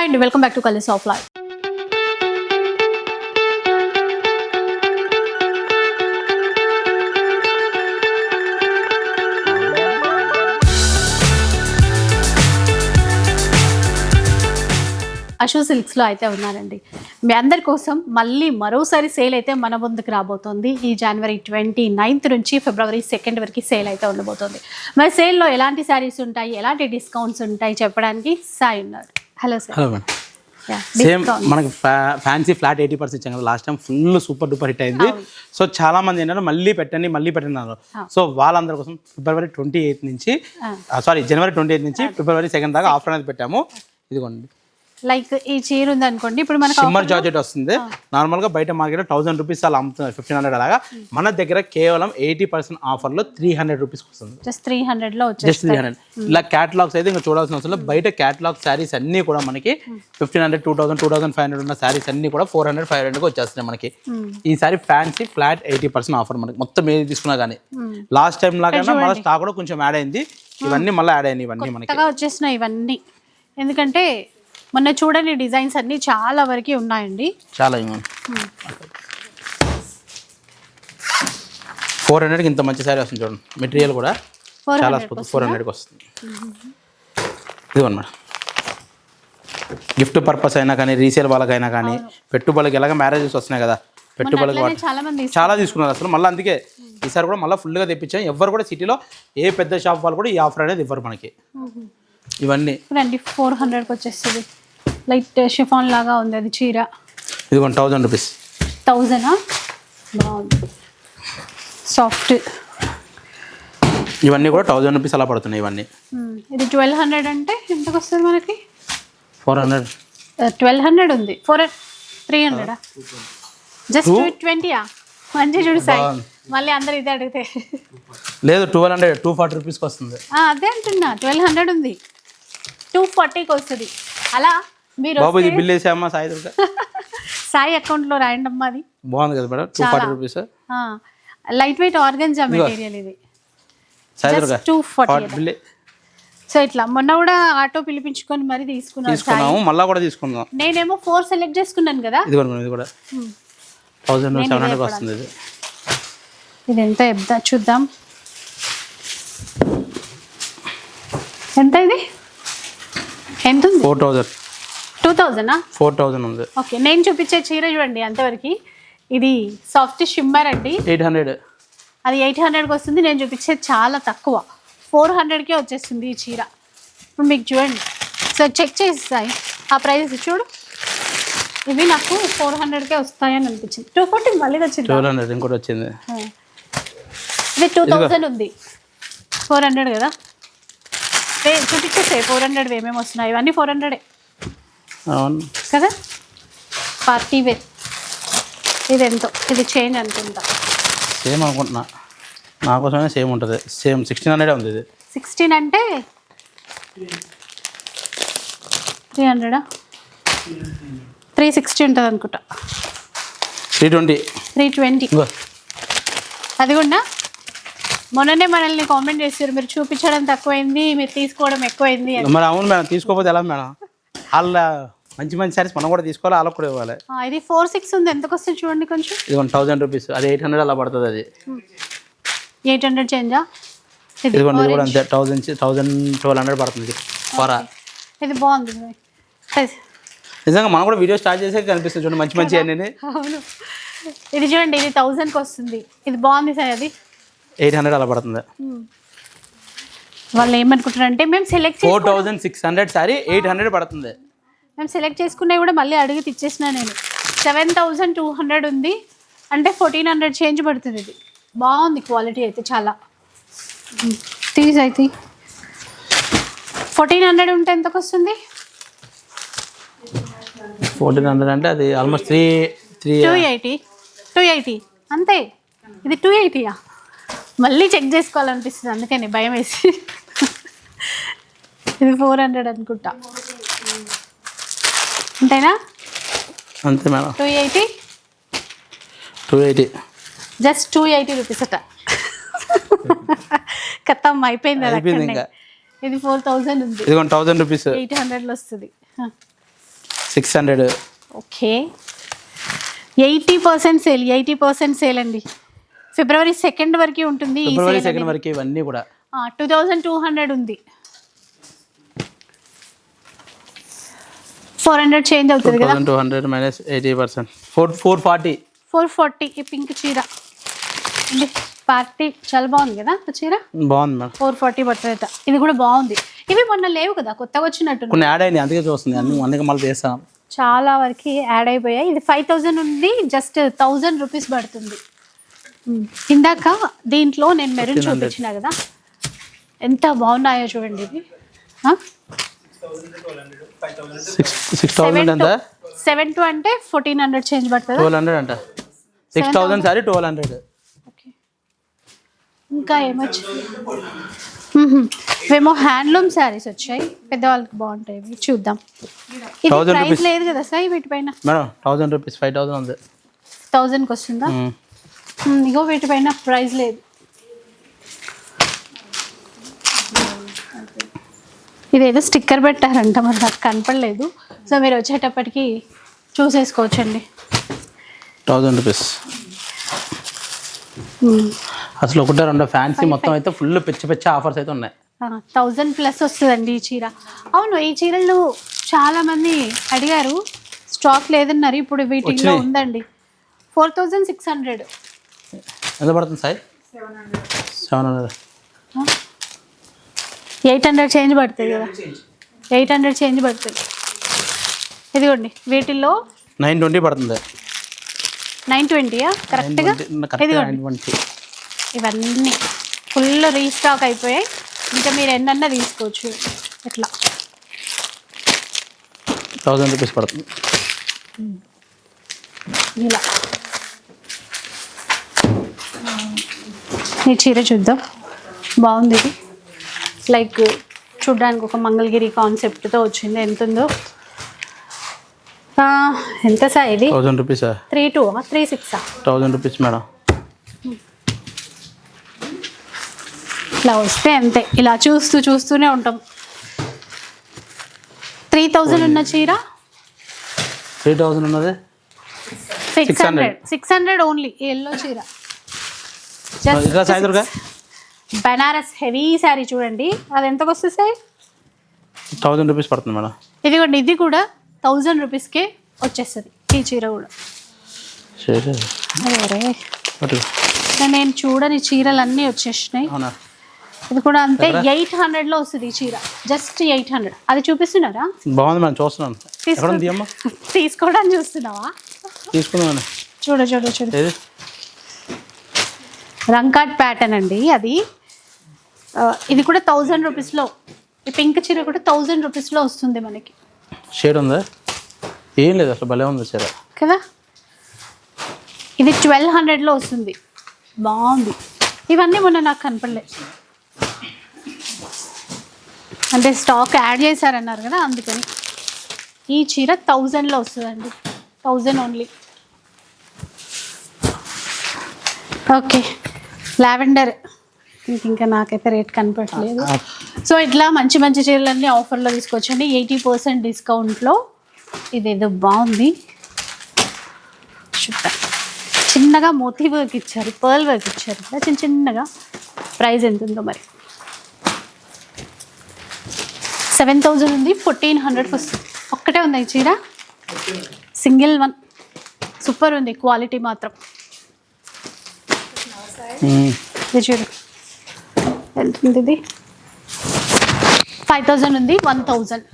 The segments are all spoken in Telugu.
హాయ్ అండి welcome back to colours of life అశో సిల్క్స్లో అయితే ఉన్నానండి మీ అందరి కోసం మళ్ళీ మరోసారి సేల్ అయితే మన ముందుకు రాబోతోంది. ఈ జనవరి ట్వంటీ నైన్త్ నుంచి ఫిబ్రవరి సెకండ్ వరకు సేల్ అయితే ఉండబోతోంది. మరి సేల్లో ఎలాంటి శారీస్ ఉంటాయి? ఎలాంటి డిస్కౌంట్స్ ఉంటాయి? చెప్పడానికి సాయి ఉన్నారు. Hello sir. Hello madam. Same మనకి ఫ్యాన్సీ ఫ్లాట్ ఎయిటీ పర్సెంట్ ఇచ్చాం కదా last time full super duper hit అయింది. సో చాలా మంది ఏంటంటే మళ్ళీ పెట్టండి మళ్ళీ పెట్టండి అన్నారు. సో వాళ్ళందరి కోసం ఫిబ్రవరి ట్వంటీ ఎయిత్ నుంచి సారీ జనవరి ట్వంటీ ఎయిత్ నుంచి ఫిబ్రవరి సెకండ్ దాకా ఆఫర్ అనేది పెట్టాము. ఇదిగోండి. లైక్ ఈ చీర ఉంది అనుకోండి ఇప్పుడు మనకు షిమ్మర్ జార్జెట్ వస్తుంది. నార్మల్గా బయట మార్కెట్లో థౌసండ్ రూపీస్ అలా అమ్ముతున్నారు ఫిఫ్టీన్ హండ్రెడ్ అలాగా. మన దగ్గర కేవలం ఎయిటీ పర్సెంట్ ఆఫర్లో త్రీ హండ్రెడ్ రూపీస్ వస్తుంది. జస్ట్ త్రీ హండ్రెడ్లో జస్ట్ త్రీ హండ్రెడ్ ఇలా క్యాటలాగ్స్ అయితే ఇంకా చూడాల్సిన అవసరం లేదు. బయట క్యాటలాగ్ శారీస్ అన్ని కూడా మనకి fifteen hundred two thousand two thousand five hundred ఉన్న శారీస్ అన్ని కూడా ఫోర్ హండ్రెడ్ ఫైవ్ హండ్రెడ్కి వచ్చేస్తున్నాయి మనకి. ఈ sari fancy flat eighty percent offer మనకి. మొత్తం ఏది తీసుకున్నా కానీ. లాస్ట్ టైం లాగా మళ్ళీ స్టాక్ కూడా కొంచెం యాడ్ అయింది. ఇవన్నీ మళ్ళీ యాడ్ అయ్యాయి ఇవన్నీ మనకి. వచ్చేసినాయి ఇవన్నీ. ఎందుకంటే మొన్న చూడని డిజైన్స్ అన్ని చాలా వరకు ఉన్నాయండి. చాలా ఫోర్ హండ్రెడ్కి ఇంత మంచి శారీ వస్తుంది చూడండి. మెటీరియల్ కూడా చాలా ఫోర్ హండ్రెడ్కి వస్తుంది. ఇదిగోండి మేడం గిఫ్ట్ పర్పస్ అయినా కానీ రీసేల్ వాళ్ళకైనా కానీ పెట్టుబడికి ఎలాగ మ్యారేజెస్ వస్తున్నాయి కదా? పెట్టుబడికి చాలా తీసుకున్నారు. అసలు. మళ్ళీ అందుకే ఈసారి కూడా మళ్ళీ ఫుల్గా తెప్పించాం. ఎవరు కూడా సిటీలో ఏ పెద్ద షాప్ వాళ్ళు కూడా ఈ ఆఫర్ అనేది ఇవ్వరు మనకి. ఇవన్నీ. ఫోర్ హండ్రెడ్కి వచ్చేస్తుంది. లైట్ షిఫాన్ లాగా ఉంది అది చీర. ఇదిగోండి థౌజండ్ రూపీస్. థౌజండా? బాగుంది. సాఫ్ట్. ఇవన్నీ కూడా థౌజండ్ రూపీస్ అలా పడుతున్నాయి ఇవన్నీ. ఇది ట్వెల్వ్ హండ్రెడ్ అంటే ఎంతకు వస్తుంది మనకి? Four hundred. ట్వెల్వ్ హండ్రెడ్ ఉంది. ఫోర్ త్రీ హండ్రెడా? జస్ట్ ట్వంటీయా? మంచి చూడు సాయి. మళ్ళీ అందరు ఇదే అడిగితే. లేదు ట్వెల్వ్ హండ్రెడ్ టూ ఫార్టీ రూపీస్కి వస్తుంది. అదే అంటున్నా. ట్వెల్వ్ హండ్రెడ్ ఉంది. టూ ఫార్టీకి వస్తుంది. అలా మీరు బాబు ఇది బిల్ వేసామా సాయి దుర్గా? సాయి అకౌంట్లో రాయండి అమ్మా అది. బాగుంది కదా madam? Two forty rupees light weight organza material ఇది. Sai Durga two forty so ఇట్లా మొన్న కూడా ఆటో పిలిపించుకొని మరి తీసుకున్నాను తీసుకున్నాము మళ్ళీ కూడా తీసుకుందాం. నేనేమో ఫోర్ సెలెక్ట్ చేసుకున్నాను కదా. ఇది కూడా. ఇది కూడా థౌజండ్ సెవెన్ హండ్రెడ్ వస్తుంది ఇది. ఇది ఎంత ఎంత చూద్దాం. ఎంత ఇది? ఎంత ఫోర్ థౌజండ్ టూ థౌజండా ఫోర్ థౌజండ్ ఉంది. ఓకే నేను చూపించే చీర చూడండి అంతవరకు. ఇది సాఫ్ట్ షిమ్మర్ అండి. ఎయిట్ హండ్రెడ్ అది ఎయిట్ హండ్రెడ్కి వస్తుంది. నేను చూపించేది చాలా తక్కువ. ఫోర్ హండ్రెడ్కే వచ్చేస్తుంది ఈ చీర. ఇప్పుడు మీకు చూడండి. సో చెక్ చేస్తాయి ఆ ప్రైస్ చూడు. ఇవి నాకు ఫోర్ హండ్రెడ్కే వస్తాయని అనిపించింది. టూ ఫార్టీ మళ్ళీ వచ్చింది ట్వెల్వ్ హండ్రెడ్ ఇంకోటి వచ్చింది. ఇది టూ థౌజండ్ ఉంది. ఫోర్ హండ్రెడ్ కదా? వే చూపించేసాయి. ఫోర్ హండ్రెడ్ ఏమేమి వస్తున్నాయి? ఇవన్నీ ఫోర్ హండ్రెడే అవును. కదా? పార్టీ వేర్ ఇది ఎంతో ఇది చేంజ్ అనుకుంటా. సేమ్ అనుకుంటున్నా. నా సేమ్ ఉంటుంది. సేమ్ సిక్స్టీన్ హండ్రెడ్ ఉంది ఇది. సిక్స్టీన్ అంటే? త్రీ హండ్రెడా త్రీ సిక్స్టీ ఉంటుంది అనుకుంటా. త్రీ ట్వంటీ త్రీ ట్వంటీ అది కూడా మొన్ననే మనల్ని కామెంట్ చేశారు. మీరు చూపించడం తక్కువైంది మీరు తీసుకోవడం ఎక్కువైంది మరి అవును మేడం తీసుకోకపోతే ఎలా మేడం? వాళ్ళ మంచి మంచి సారీస్ మనం కూడా తీసుకోవాలి వాళ్ళకి కూడా ఇవ్వాలి. ఇది ఫోర్ సిక్స్ ఉంది. ఎంతకు వస్తుంది చూడండి కొంచెం. ఇదిగోండి థౌజండ్ రూపీస్ అది ఎయిట్ హండ్రెడ్ అలా పడుతుంది అది. ఎయిట్ హండ్రెడ్ చేంజా? ఇది ఇది కూడా అంతే థౌజండ్ థౌజండ్ ట్వెల్వ్ హండ్రెడ్ పడుతుంది ఫోరా. ఇది బాగుంది నిజంగా మనం కూడా వీడియో స్టార్ట్ చేసే కనిపిస్తుంది చూడండి మంచి మంచి అన్నీ అవును. ఇది చూడండి ఇది థౌజండ్కి వస్తుంది. ఇది బాగుంది సార్ అది. ఎయిట్ హండ్రెడ్ అలా పడుతుంది. వాళ్ళు ఏమనుకుంటారంటే మేము select four thousand six hundred sorry eight hundred పడుతుంది. మేము సెలెక్ట్ చేసుకున్నవి కూడా మళ్ళీ అడిగి తెచ్చేసిన నేను. సెవెన్ థౌజండ్ టూ హండ్రెడ్ ఉంది. అంటే ఫోర్టీన్ హండ్రెడ్ చేంజ్ పడుతుంది ఇది. బాగుంది క్వాలిటీ అయితే చాలా. తీజ్ అయితే ఫోర్టీన్ హండ్రెడ్ ఉంటే ఎంతకు వస్తుంది ఫోర్టీన్ హండ్రెడ్ అంటే అది almost three three two eighty. Two eighty. అంతే. ఇది టూ ఎయిటీయా? మళ్ళీ చెక్ చేసుకోవాలనిపిస్తుంది అందుకని భయం వేసి. ఇది ఫోర్ హండ్రెడ్ అనుకుంటా. అంతేనా? అంతే madam. Two eighty? Two eighty. Just two eighty rupees అట. కథం అయిపోయింది. ఇది ఫోర్ థౌజండ్ ఉంది. ఇదిగోండి థౌజండ్ రూపీస్. ఎయిట్ హండ్రెడ్లో వస్తుంది. Six hundred. Okay. Eighty percent sale eighty percent sale అండి. ఫిబ్రవరి సెకండ్ వరకు ఉంటుంది ఈ ఫిబ్రవరి సెకండ్ వరకు ఇవన్నీ కూడా. టూ థౌజండ్ టూ హండ్రెడ్ ఉంది. ఫోర్ హండ్రెడ్ చేంజ్ అవుతుంది కదా. Two hundred minus eighty percent four four forty four forty ఈ పింక్ చీర. పార్టీ చాలా బాగుంది కదా చీర? బాగుంది మేడం. ఫోర్ ఫార్టీ పడుతుంది ఇది కూడా బాగుంది. ఇవి మొన్న లేవు కదా కొత్తగా వచ్చినట్టు కొన్ని యాడ్ అయింది అందుకే చూస్తుంది. అన్ని అందుకే మళ్ళీ చేస్తాం చాలా వరకు యాడ్ అయిపోయాయి. ఇది ఫైవ్ థౌజండ్ ఉంది జస్ట్ థౌజండ్ రూపీస్ పడుతుంది. ఇందాక దీంట్లో నేను మెరూన్ చూపించిన కదా ఎంత బాగున్నాయో చూడండి ఇవి. సిక్స్ థౌసండ్ ఎంత సెవెన్ టూ అంటే ఫోర్టీన్ హండ్రెడ్ చేంజ్ పడుతుంది? ట్వెల్వ్ హండ్రెడ్ అంట. Six thousand sorry twelve hundred okay ఇంకా ఏమొచ్చింది. ఇవేమో హ్యాండ్లూమ్ శారీస్ వచ్చాయి. పెద్దవాళ్ళకి బాగుంటాయి చూద్దాం. ఇది ప్రైస్. లేదు కదా సార్ వీటిపైన? Madam thousand rupees five thousand ఉంది. థౌజండ్కి వస్తుందా? మ్మ్. మ్మ్, ఇగో వీటిపైన ప్రైస్ లేదు. ఇదేదో స్టిక్కర్ పెట్టారంట మరి నాకు కనపడలేదు. సో మీరు వచ్చేటప్పటికి చూసేసుకోవచ్చండి. Thousand rupees. అసలు ఒకటే రెండు ఫ్యాన్సీ మొత్తం అయితే ఫుల్ పిచ్చి పిచ్చి ఆఫర్స్ అయితే ఉన్నాయి. థౌజండ్ ప్లస్ వస్తుందండి ఈ చీర. అవును ఈ చీరలు చాలా మంది అడిగారు. స్టాక్ లేదన్నారు ఇప్పుడు వీటిలో. ఉందండి. Four thousand six hundred. ఎంత పడుతుంది sir seven hundred eight hundred change పడుతుంది కదా. ఎయిట్ హండ్రెడ్ చేంజ్ పడుతుంది. ఇదిగోండి వీటిల్లో నైన్ ట్వంటీ పడుతుంది. నైన్ ట్వంటీయా కరెక్ట్గా ఇదిగోండి. ఇవన్నీ ఫుల్ రీస్టాక్ అయిపోయాయి. ఇంకా మీరు ఎన్నన్నా తీసుకోవచ్చు. ఇట్లా థౌసండ్ రూపీస్ పడుతుంది. ఇలా. ఈ చీర చూద్దాం. బాగుంది ఇది. లైక్ చూడ్డానికి ఒక మంగళగిరి కాన్సెప్ట్తో వచ్చింది. ఎంత ఉందో ఎంత సా ఇది? థౌసండ్ రూపీసా? త్రీ టూ త్రీ సిక్సా థౌసండ్ రూపీస్ మేడం. ఇట్లా వస్తే అంతే. ఇలా చూస్తూ చూస్తూనే ఉంటాం. త్రీ థౌజండ్ ఉన్న చీర? త్రీ థౌసండ్ ఉన్నది? Six 600. Hundred six hundred only yellow చీర. బనారస్ హెవీ శారీ చూడండి. అది ఎంతకు వస్తుంది సార్ థౌసండ్ రూపీస్ పడుతుంది మేడం. ఇదిగోండి ఇది కూడా థౌజండ్ రూపీస్కే వచ్చేస్తుంది ఈ చీర కూడా. నేను చూడని చీరలు అన్నీ వచ్చేసినాయి ఇది కూడా అంతే ఎయిట్ హండ్రెడ్లో వస్తుంది ఈ చీర. Just eight hundred. అది చూపిస్తున్నారా? బాగుంది మేడం చూస్తున్నాను. తీసుకోవడానికి చూస్తున్నావా? తీసుకుందాం మేడం. చూడ చూడ రంకాట్ ప్యాటర్న్ అండి అది. ఇది కూడా థౌజండ్ రూపీస్లో ఈ పింక్ చీర కూడా థౌజండ్ రూపీస్లో వస్తుంది మనకి. షేడ్ ఉందా? ఏం లేదు అసలు భలే ఉంది సరే కదా? ఇది ట్వెల్వ్ హండ్రెడ్లో వస్తుంది. బాగుంది. ఇవన్నీ మొన్న నాకు కనపడలేదు అంటే స్టాక్ యాడ్ చేశారన్నారు కదా అందుకని. ఈ చీర థౌజండ్లో వస్తుందండి. Thousand only okay. లావెండర్. ఇంకా నాకైతే రేట్ కనపడలేదు సో ఇట్లా మంచి మంచి చీరలన్నీ ఆఫర్లో తీసుకొచ్చండి. ఎయిటీ పర్సెంట్ డిస్కౌంట్లో ఇదేదో బాగుంది. చూద్దాం చిన్నగా మోతీ వర్క్ ఇచ్చారు పర్ల్ వర్క్ ఇచ్చారు. ఇలా చిన్న చిన్నగా ప్రైస్ ఎంత ఉందో మరి. సెవెన్ థౌజండ్ ఉంది ఫోర్టీన్ హండ్రెడ్కి వస్తుంది. ఒక్కటే ఉంది ఈ చీర. Single one. సూపర్ ఉంది క్వాలిటీ మాత్రం. ఇది చూడు. ఎంత ఉంది ఇది? ఫైవ్ థౌజండ్ ఉంది వన్ థౌజండ్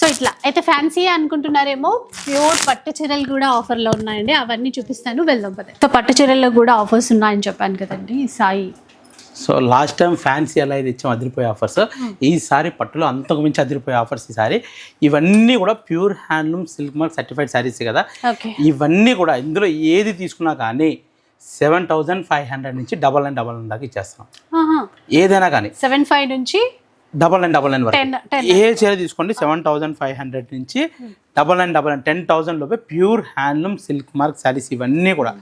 సో ఇట్లా. అయితే ఫ్యాన్సీ అనుకుంటున్నారేమో ప్యూర్ పట్టు చీరలు కూడా ఆఫర్లో ఉన్నాయండి. అవన్నీ చూపిస్తాను వెళ్దాం పదే. సో పట్టు చీరల్లో కూడా ఆఫర్స్ ఉన్నాయని చెప్పాను కదండి Sai. So last time fancy ఎలా అయితే ఇచ్చాం అదిరిపోయే ఆఫర్స్ ఈసారి పట్టులో అంతకు మించి అదిరిపోయే ఆఫర్స్ ఈసారి ఇవన్నీ కూడా pure handloom silk mark certified saris కదా. ఇవన్నీ కూడా ఇందులో ఏది తీసుకున్నా కానీ సెవెన్ థౌజండ్ ఫైవ్ హండ్రెడ్ నుంచి డబల్ నైన్ డబల్ నైన్ దాకా ఇచ్చేస్తాం. ఏదైనా కానీ సెవెన్ ఫైవ్ నుంచి డబల్ నైన్ డబల్ నైన్ వరకు. ఏ చీర తీసుకోండి సెవెన్ థౌసండ్ ఫైవ్ హండ్రెడ్ నుంచి double nine double nine ten thousand లోపే pure handloom silk mark saris ఇవన్నీ కూడా.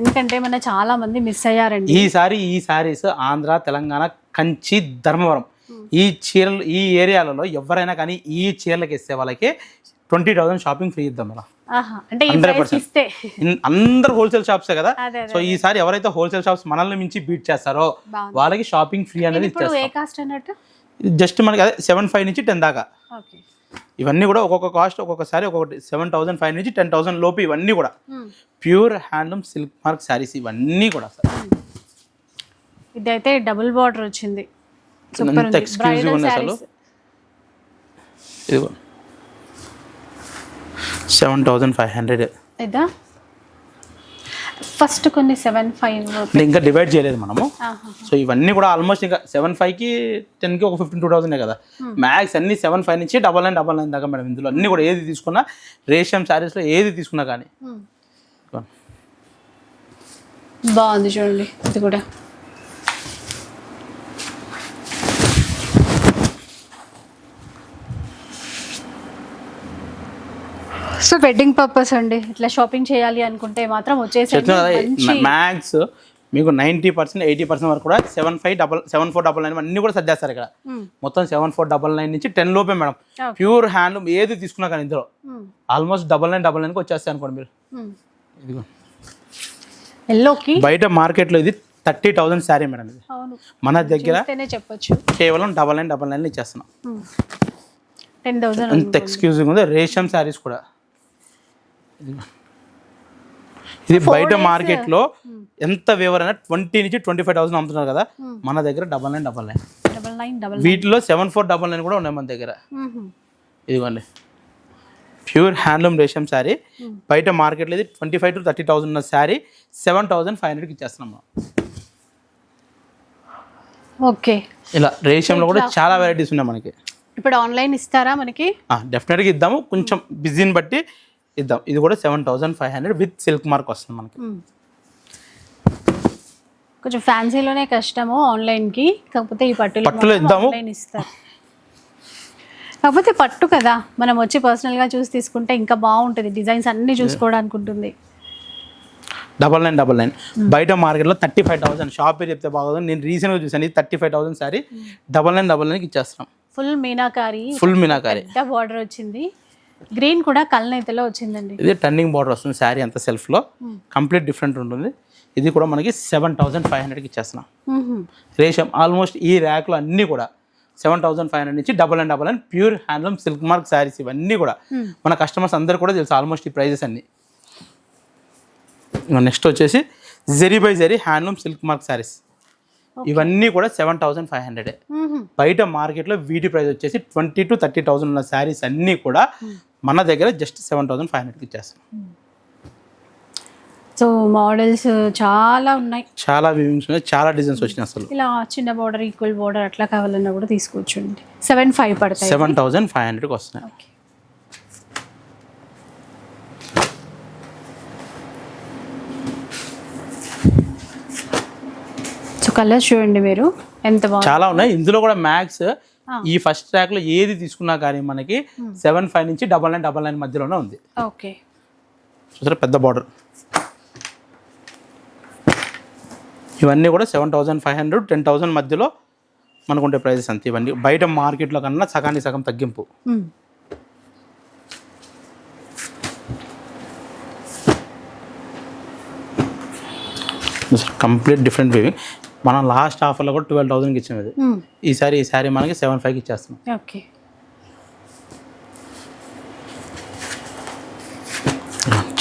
ఎందుకంటే మన చాలా మంది మిస్ అయ్యారండి. ఈసారి ఈ శారీస్ ఆంధ్ర తెలంగాణ కంచి ధర్మవరం. ఈ చీరలు ఈ ఏరియాలలో ఎవరైనా కానీ ఈ చీరలకు ఇస్తే వాళ్ళకి ట్వంటీ థౌసండ్ షాపింగ్ ఫ్రీ ఇద్దాం ఈ హండ్రెడ్ అందరు హోల్సేల్ షాప్సే కదా? సో ఈసారి ఎవరైతే హోల్సేల్ షాప్స్ మనల్ని మించి బీట్ చేస్తారో. వాళ్ళకి షాపింగ్ ఫ్రీ అనేది జస్ట్ మనకి అదే సెవెన్ ఫైవ్ నుంచి టెన్ దాకా. ఇవన్నీ కూడా ఒక్కొక్క కాస్ట్ ఒక్కొక్కసారి ఒక్కొక్కటి సెవెన్ థౌసండ్ ఫైవ్ నుంచి టెన్ థౌసండ్ లోపు ఇవన్నీ కూడా. Pure handloom silk mark saris ఇవన్నీ కూడా సార్. ఇదైతే డబుల్ బార్డర్ వచ్చింది. ఎంత ఉంది. అసలు. ఇదిగో. Seven thousand five hundred. ఇదా? ఫస్ట్ కొన్ని సెవెన్ ఫైవ్ ఇంకా డివైడ్ చేయలేదు మనము. సో ఇవన్నీ కూడా ఆల్మోస్ట్ ఇంకా సెవెన్ ఫైవ్కి టెన్కి ఒక ఫిఫ్టీన్ టూ థౌసండ్ కదా. మ్యాక్స్ అన్ని సెవెన్ ఫైవ్ నుంచి డబల్ నైన్ డబల్ నైన్ దాకా మేడం ఇందులో. అన్ని కూడా ఏది తీసుకున్నా రేషియం శారీస్లో ఏది తీసుకున్నా కానీ. బాగుంది చూడండి ఇది కూడా. సో వెడ్డింగ్ పర్పస్ అండి. ఇట్లా షాపింగ్ చేయాలి అనుకుంటే మాత్రం వచ్చేసి మ్యాక్స్ మీకు నైంటీ పర్సెంట్ ఎయిటీ పర్సెంట్ వరకు కూడా seven five double seven four double nine అన్ని కూడా సర్దేస్తారు ఇక్కడ. మ్మ్. మొత్తం సెవెన్ ఫోర్ డబల్ నైన్ నుంచి టెన్ లోపే మేడం. ప్యూర్ హ్యాండ్లూమ్ ఏది తీసుకున్నా కానీ ఇందులో. ఆల్మోస్ట్ డబల్ నైన్ డబల్ నైన్కి వచ్చేస్తాయి అనుకోండి మీరు. మ్మ్. ఇదిగో. ఎల్లోకి బయట మార్కెట్లో ఇది థర్టీ థౌసండ్ శారీ మేడం ఇది. మన దగ్గర చెప్పొచ్చు. కేవలం డబల్ నైన్ డబల్ నైన్ ఇచ్చేస్తున్నాం. టెన్ థౌసండ్ అంత ఎక్స్క్యూజింగ్ ఉంది. రేషం శారీస్ కూడా. ఇది బయట మార్కెట్లో ఎంత వేవర్ అయినా ట్వంటీ నుంచి ట్వంటీ ఫైవ్ థౌసండ్ అమ్ముతున్నారు కదా? మన దగ్గర double nine double nine. Double nine double వీటిలో సెవెన్ ఫోర్ డబల్ నైన్ కూడా ఉన్నాయి మన దగ్గర. ఇదిగోండి. ప్యూర్ హ్యాండ్లూమ్ రేషం శారీ. బయట మార్కెట్లో ఇది twenty five to thirty thousand ఉన్న శారీ. సెవెన్ థౌసండ్ ఫైవ్ హండ్రెడ్కి ఇచ్చేస్తున్నాం మనం. ఓకే. ఇలా రేషంలో కూడా చాలా వెరైటీస్ ఉన్నాయి మనకి. ఇప్పుడు ఆన్లైన్ ఇస్తారా మనకి? డెఫినెట్గా ఇద్దాము. కొంచెం బిజీని బట్టి ఇద్దాం. ఇది కూడా seven thousand five hundred with silk mark వస్తుంది మనకి. కొంచెం ఫ్యాన్సీలోనే కష్టము ఆన్లైన్కి. కాకపోతే ఈ పట్టులో పట్టులో ఇద్దాము. ఇస్తారు. కాకపోతే పట్టు కదా. మనం వచ్చి పర్సనల్గా చూసి తీసుకుంటే ఇంకా బాగుంటుంది. డిజైన్స్ అన్నీ చూసుకోవడానికి ఉంటుంది. Double nine double nine. బయట మార్కెట్లో థర్టీ ఫైవ్ థౌసండ్. షాప్ పేరు చెప్తే బాగోదు. నేను రీసెంట్గా చూసాను ఇది thirty five thousand sari double nine double నైన్కి ఇచ్చేస్తున్నాం. Full meenakari. Full meenakari. Border వచ్చింది. గ్రీన్ కూడా కల్నైతలో వచ్చిందండి. ఇది టర్నింగ్ బార్డర్ వస్తుంది శారీ అంత సెల్ఫ్లో కంప్లీట్ డిఫరెంట్ ఉంటుంది. ఇది కూడా మనకి సెవెన్ థౌసండ్ ఫైవ్ హండ్రెడ్కి ఇచ్చేస్తున్నాం. రేషం ఆల్మోస్ట్ ఈ ర్యాక్లో అన్నీ కూడా సెవెన్ థౌసండ్ ఫైవ్ హండ్రెడ్ నుంచి double and double and pure handloom silk mark saris ఇవన్నీ కూడా. మన కస్టమర్స్ అందరు కూడా తెలుసు ఆల్మోస్ట్ ఈ ప్రైజెస్ అన్ని. నెక్స్ట్ వచ్చేసి zari by zari handloom silk mark saris ఇవన్నీ కూడా సెవెన్ థౌసండ్ ఫైవ్ హండ్రెడ్. బయట మార్కెట్లో వీటి ప్రైస్ వచ్చేసి ట్వంటీ టు థర్టీ థౌసండ్ ఉన్న శారీస్ అన్నీ కూడా మన దగ్గర జస్ట్ సెవెన్ థౌసండ్ ఫైవ్ హండ్రెడ్కి ఇచ్చేస్తాం. సో మోడల్స్ చాలా ఉన్నాయి. చాలా వివింగ్స్ ఉన్నాయి చాలా డిజైన్స్ వచ్చినాయి అసలు. ఇలా చిన్న బార్డర్ ఈక్వల్ బార్డర్ అట్లా కావాలన్నా కూడా తీసుకోవచ్చండి. సెవెన్ ఫైవ్ పడతాయి. సెవెన్ థౌసండ్ ఫైవ్ హండ్రెడ్కి వస్తున్నాయి. ఓకే సో కలర్స్ చూడండి మీరు. ఎంత చాలా ఉన్నాయి. ఇందులో కూడా మ్యాక్స్ ఈ ఫస్ట్ ట్రాక్లో ఏది తీసుకున్నా కానీ మనకి సెవెన్ ఫైవ్ నుంచి డబల్ నైన్ డబల్ నైన్ మధ్యలోనే ఉంది. ఓకే. చూసారా? పెద్ద బార్డర్. ఇవన్నీ కూడా seven thousand five hundred ten thousand మధ్యలో మనకు ఉండే ప్రైజెస్ అంతే. ఇవన్నీ బయట మార్కెట్లో కన్నా సగానికి సగం తగ్గింపు. కంప్లీట్ డిఫరెంట్ వేవింగ్ మనం లాస్ట్ ఆఫర్లో కూడా ట్వెల్వ్ థౌసండ్కి ఇచ్చాం ఇది. ఈసారి ఈ సారీ మనకి సెవెన్ ఫైవ్కి ఇచ్చేస్తున్నాం. ఓకే.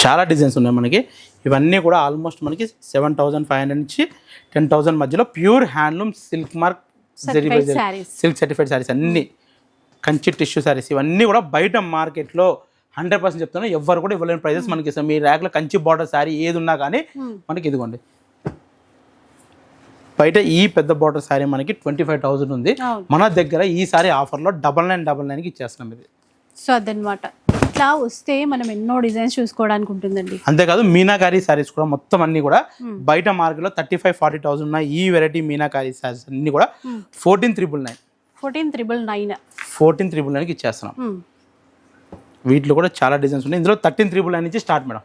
చాలా డిజైన్స్ ఉన్నాయి మనకి. ఇవన్నీ కూడా ఆల్మోస్ట్ మనకి సెవెన్ థౌసండ్ ఫైవ్ హండ్రెడ్ నుంచి టెన్ థౌసండ్ మధ్యలో pure handloom silk mark. Silk certified saris అన్ని. కంచి టిష్యూ సారీస్ ఇవన్నీ కూడా బయట మార్కెట్లో హండ్రెడ్ పర్సెంట్ చెప్తాను ఎవ్వరు కూడా ఇవ్వలేని ప్రైజెస్ మనకి ఇస్తాం. మీ ర్యాక్లో కంచి బార్డర్ సారీ ఏది ఉన్నా కానీ మనకి ఇదిగోండి. బయట ఈ పెద్ద బార్డర్ సారీ మనకి ట్వంటీ ఫైవ్ థౌసండ్ ఉంది. మన దగ్గర ఈ సారీ ఆఫర్లో డబల్ నైన్ డబల్ నైన్కి ఇచ్చేస్తున్నాం ఇది. సో అదనమాట. ఇట్లా వస్తే మనం ఎన్నో డిజైన్స్ చూసుకోవడానికి ఉంటుందండి. అంతేకాదు మీనాకారి శారీస్ కూడా మొత్తం అన్ని కూడా బయట మార్కెట్లో థర్టీ ఫైవ్ ఫార్టీ థౌసండ్ ఉన్న ఈ వెరైటీ మీనాకారి శారీస్ అన్ని కూడా fourteen triple nine. Fourteen triple nine. Fourteen triple నైన్కి ఇచ్చేస్తున్నాం. వీటిలో కూడా చాలా డిజైన్స్ ఉన్నాయి. ఇందులో థర్టీన్ త్రిబుల్ నైన్ నుంచి start madam.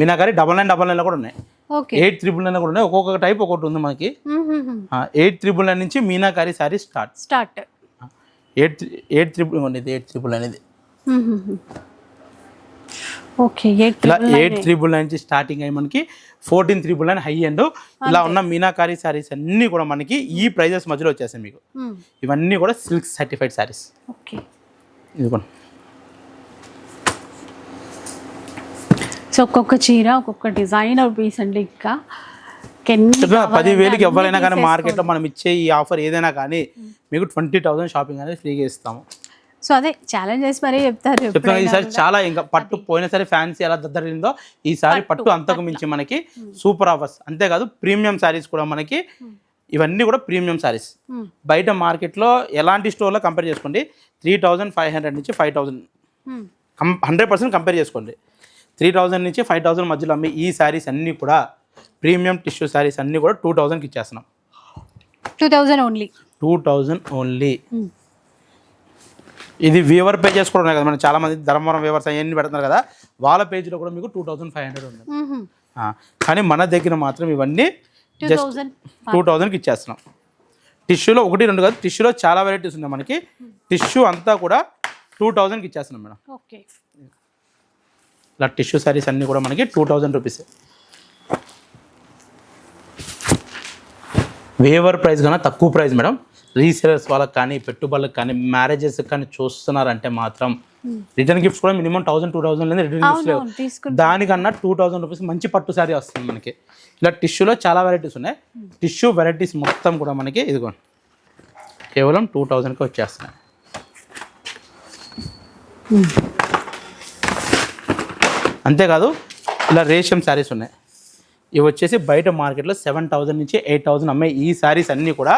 Meenakari double nine double నైన్లో కూడా ఉన్నాయి. ఎయిట్ త్రిబుల్ నైన్ కూడా ఉన్నాయి. ఒక్కొక్క టైప్ ఒకటి ఉంది మనకి. ఎయిట్ త్రిబుల్ నైన్ నుంచి meenakari sari start. Start. Eight eight triple ఇది ఎయిట్ త్రిబుల్ అనేది ఓకే ఇలా ఎయిట్ త్రిబుల్ నైన్ నుంచి స్టార్టింగ్ అయ్యి మనకి fourteen triple nine high and ఇలా ఉన్న మీనాకారి శారీస్ అన్నీ కూడా మనకి ఈ ప్రైజెస్ మధ్యలో వచ్చేసాయి మీకు. ఇవన్నీ కూడా సిల్క్ సర్టిఫైడ్ శారీస్. ఓకే. ఇదిగోండి సో ఒక్కొక్క చీర ఒక్కొక్క డిజైనర్ పీస్ అండి ఇంకా పదివేలకి ఎవరైనా కానీ. మార్కెట్లో మనం ఇచ్చే ఈ ఆఫర్ ఏదైనా కానీ మీకు ట్వంటీ థౌసండ్ షాపింగ్ అనేది ఫ్రీగా ఇస్తాము. సో అదే ఛాలెంజ్ చేసి మరీ చెప్తారు ఎప్పుడైనా ఈసారి. చాలా ఇంకా పట్టు సరే ఫ్యాన్సీ ఎలా దద్దరిందో ఈసారి పట్టు అంతకు మించి మనకి సూపర్ ఆఫర్స్ అంతేకాదు ప్రీమియం శారీస్ కూడా మనకి ఇవన్నీ కూడా ప్రీమియం శారీస్ మ్మ్. బయట మార్కెట్లో ఎలాంటి స్టోర్లో కంపేర్ చేసుకోండి? త్రీ థౌజండ్ ఫైవ్ హండ్రెడ్ నుంచి five thousand hundred percent compare చేసుకోండి. త్రీ థౌజండ్ నుంచి ఫైవ్ థౌజండ్ మధ్యలో అమ్మే ఈ శారీస్ అన్నీ కూడా ప్రీమియం టిష్యూ శారీస్ అన్నీ కూడా టూ థౌజండ్కి ఇచ్చేస్తున్నాం. Two thousand only two thousand only ఇది వీవర్ పేజెస్ కూడా ఉన్నాయి కదా మనం చాలా మంది ధర్మవరం వీవర్స్ అవన్నీ పెడుతున్నారు కదా వాళ్ళ పేజ్లో కూడా మీకు టూ థౌజండ్ ఫైవ్ హండ్రెడ్ ఉంది. కానీ మన దగ్గర మాత్రం ఇవన్నీ జస్ట్ టూ థౌజండ్కి ఇచ్చేస్తున్నాం. టిష్యూలో ఒకటి రెండు కాదు టిష్యూలో చాలా వెరైటీస్ ఉన్నాయి మనకి. టిష్యూ అంతా కూడా టూ థౌజండ్కి ఇచ్చేస్తున్నాం మేడం. ఓకే. ఇలా టిష్యూ శారీస్ అన్నీ కూడా మనకి two thousand rupees weaver price కన్నా తక్కువ ప్రైస్ మేడం. రీసేలర్స్ వాళ్ళకి కానీ పెట్టుబడులకు కానీ మ్యారేజెస్ కానీ చూస్తున్నారంటే మాత్రం రిటర్న్ గిఫ్ట్స్ కూడా మినిమం థౌసండ్ టూ థౌసండ్ లేదు రిటర్న్ గిఫ్ట్స్ లేవు. దానికన్నా టూ థౌసండ్ రూపీస్ మంచి పట్టు శారీ వస్తుంది మనకి. ఇలా టిష్యూలో చాలా వెరైటీస్ ఉన్నాయి. టిష్యూ వెరైటీస్ మొత్తం కూడా మనకి ఇదిగోండి. కేవలం టూ థౌజండ్కి వచ్చేస్తున్నాయి. అంతేకాదు ఇలా రేషం శారీస్ ఉన్నాయి. ఇవి వచ్చేసి బయట మార్కెట్లో సెవెన్ థౌజండ్ నుంచి ఎయిట్ థౌజండ్ అమ్మాయి ఈ శారీస్ అన్నీ కూడా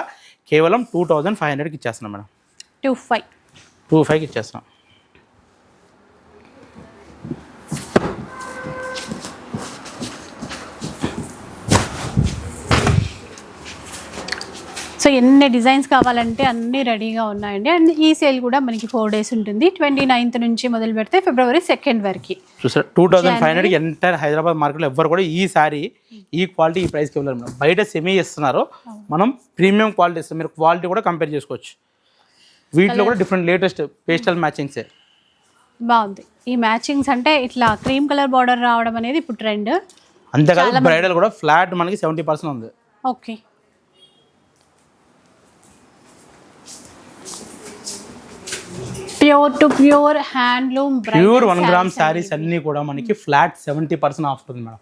కేవలం టూ థౌజండ్ ఫైవ్ హండ్రెడ్కి ఇచ్చేస్తున్నాం మేడం. Two five. టూ ఫైవ్కి ఇచ్చేస్తున్నాం. సో ఎన్ని డిజైన్స్ కావాలంటే అన్నీ రెడీగా ఉన్నాయండి. అండ్ ఈ సేల్ కూడా మనకి ఫోర్ డేస్ ఉంటుంది. ట్వంటీ నైన్త్ నుంచి మొదలు పెడితే ఫిబ్రవరి సెకండ్ వరకు. చూసారు? టూ థౌసండ్ ఫైవ్ హండ్రెడ్కి ఎంటైర్ హైదరాబాద్ మార్కెట్లో ఎవ్వరు కూడా ఈ సారీ ఈ క్వాలిటీ ఈ ప్రైస్కి ఇవ్వలేరు మేడం. బయట సెమీ ఇస్తున్నారు మనం ప్రీమియం క్వాలిటీ ఇస్తాం. మీరు క్వాలిటీ కూడా కంపేర్ చేసుకోవచ్చు. వీటిలో కూడా డిఫరెంట్ లేటెస్ట్ పేస్టల్ మ్యాచింగ్సే బాగుంది. ఈ మ్యాచింగ్స్ అంటే ఇట్లా క్రీమ్ కలర్ బార్డర్ రావడం అనేది ఇప్పుడు ట్రెండ్ అంతేకాదు బ్రైడల్ కూడా ఫ్లాట్ మనకి సెవెంటీ పర్సెంట్ ఉంది. Okay pure to pure handloom pure one gram saris అన్నీ కూడా మనకి ఫ్లాట్ సెవెంటీ పర్సెంట్ ఆఫ్ ఉంది మేడం.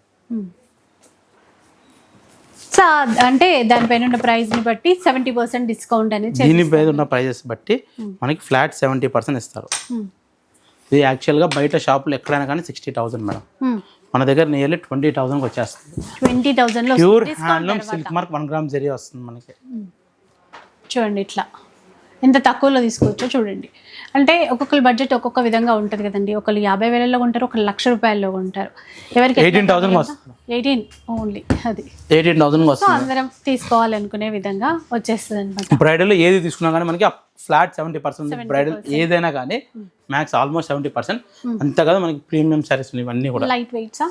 సో అంటే దానిపైన ఉన్న ప్రైస్ని బట్టి సెవెంటీ పర్సెంట్ డిస్కౌంట్ అనేది చేస్తారు. దీని మీద ఉన్న ప్రైజెస్ బట్టి మనకి ఫ్లాట్ సెవెంటీ పర్సెంట్ ఇస్తారు. Hmm. ఇది యాక్చువల్గా బయట షాపులు ఎక్కడైనా కానీ సిక్స్టీ థౌసండ్ మేడం. Hmm. మన దగ్గర నియర్లీ ట్వంటీ థౌసండ్కి వచ్చేస్తుంది. ట్వంటీ థౌజండ్లో pure handloom. Silk mark one gram zari వస్తుంది మనకి. చూడండి ఇట్లా. ఎంత తక్కువలో తీసుకోవచ్చో చూడండి. అంటే ఒక్కొక్కరి బడ్జెట్ ఒక్కొక్క విధంగా ఉంటుంది కదండి. ఒకళ్ళు యాభై వేలలో కొంటారు ఒకళ్ళు లక్ష రూపాయల్లో కొంటారు. ఎవరికి 18,000 వస్తుంది. ఎయిటీన్ ఓన్లీ అది. ఎయిటీన్ థౌసండ్కి సో అందరం తీసుకోవాలనుకునే విధంగా వచ్చేస్తుంది అనమాట బ్రైడల్ ఏది తీసుకున్నా కానీ మనకి ఫ్లాట్ సెవెంటీ పర్సెంట్ బ్రైడల్ ఏదైనా కానీ మ్యాక్స్ ఆల్మోస్ట్ సెవెంటీ పర్సెంట్ అంతే కదా మనకి ప్రీమియం శారీస్ ఇవన్నీ కూడా. లైట్ వెయిట్సా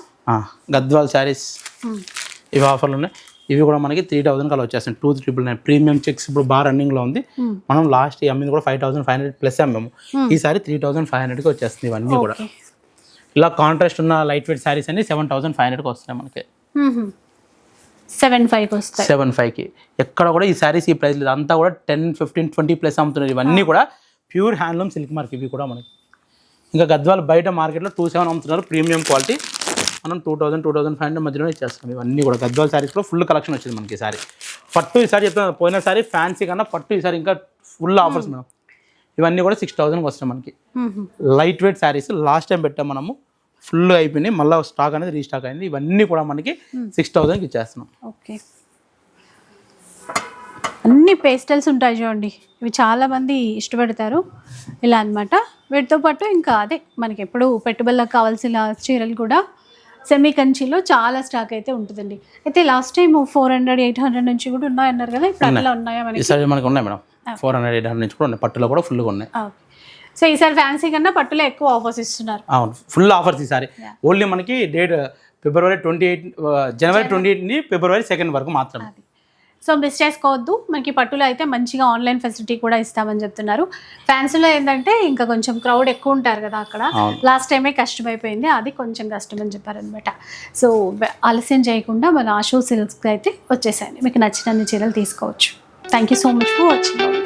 గద్వాల్ శారీస్ ఇవి ఆఫర్లు ఉన్నాయి. ఇవి కూడా మనకి త్రీ థౌసండ్ కల్లా వచ్చేస్తాయి. Two triple nine premium checks ఇప్పుడు బాగా రన్నింగ్లో ఉంది. మనం లాస్ట్ అమ్మింది కూడా five thousand five hundred plus అమ్మాము. ఈసారి త్రీ థౌసండ్ ఫైవ్ హండ్రెడ్కి వచ్చేస్తుంది ఇవన్నీ కూడా. ఇలా కాంట్రాస్ట్ ఉన్న లైట్ వెయిట్ శారీస్ అన్ని సెవెన్ థౌసండ్ ఫైవ్ హండ్రెడ్కి వస్తున్నాయి మనకి. సెవెన్ ఫైవ్ వస్తాయి. సెవెన్ ఫైవ్కి ఎక్కడ కూడా ఈ శారీస్ ఈ ప్రైస్ లేదు. అంతా కూడా టెన్ ఫిఫ్టీన్ ట్వంటీ ప్లస్ అమ్ముతున్నారు. ఇవన్నీ కూడా ప్యూర్ హ్యాండ్లూమ్ సిల్క్ మార్క్ ఇవి కూడా మనకి. ఇంకా గద్వాల్ బయట మార్కెట్లో టూ సెవెన్ అమ్ముతున్నారు. ప్రీమియం క్వాలిటీ మనం two thousand two thousand five hundred మధ్యలో ఇచ్చేస్తాం ఇవన్నీ కూడా గద్వాల్ శారీస్లో ఫుల్ కలెక్షన్ వచ్చింది మనకి ఈసారి పట్టు ఈసారి చెప్తాను పోయిన సారి ఫ్యాన్సీ కన్నా పట్టు ఈసారి ఇంకా ఫుల్ ఆఫర్స్ మేడం. ఇవన్నీ కూడా సిక్స్ థౌసండ్కి వస్తాయి మనకి. Light weight saris last time పెట్టాం మనము ఫుల్ అయిపోయినాయి. మళ్ళీ స్టాక్ అనేది రీస్టాక్ అయింది. ఇవన్నీ కూడా మనకి సిక్స్ థౌసండ్కి ఇచ్చేస్తున్నాం. ఓకే. అన్ని పేస్టల్స్ ఉంటాయి చూడండి. ఇవి చాలా మంది ఇష్టపడతారు. ఇలా అన్నమాట. వీటితో పాటు ఇంకా అదే మనకి ఎప్పుడు పెట్టుబడులకు కావాల్సిన చీరలు కూడా సెమీ కంచిలో చాలా స్టాక్ అయితే ఉంటుందండి. అయితే last time four hundred eight hundred నుంచి కూడా ఉన్నాయన్నారు కదా ఇప్పుడు అట్లా ఉన్నాయా. మనకి? ఈసారి మనకి ఉన్నాయి madam. Four hundred eight hundred నుంచి కూడా ఉన్నాయి. పట్టులో కూడా ఫుల్గా ఉన్నాయి. సో ఈసారి ఫ్యాన్సీ కన్నా పట్టులో ఎక్కువ ఆఫర్స్ ఇస్తున్నారు. అవును. ఫుల్ ఆఫర్స్ ఈసారి. ఓన్లీ మనకి date February twenty eight January twenty ఎయిట్ని ఫిబ్రవరి సెకండ్ వరకు మాత్రమే. సో మిస్ చేసుకోవద్దు. మనకి పట్టులో అయితే మంచిగా ఆన్లైన్ ఫెసిలిటీ కూడా ఇస్తామని చెప్తున్నారు. ఫ్యాన్సీలో ఏంటంటే ఇంకా కొంచెం క్రౌడ్ ఎక్కువ ఉంటారు కదా అక్కడ. లాస్ట్ టైమే కష్టం అయిపోయింది అది కొంచెం కష్టం అని చెప్పారనమాట సో ఆలస్యం చేయకుండా మన ఆషో సిల్క్స్ అయితే వచ్చేసాయండి. మీకు నచ్చిన చీరలు తీసుకోవచ్చు. Thank you so much for watching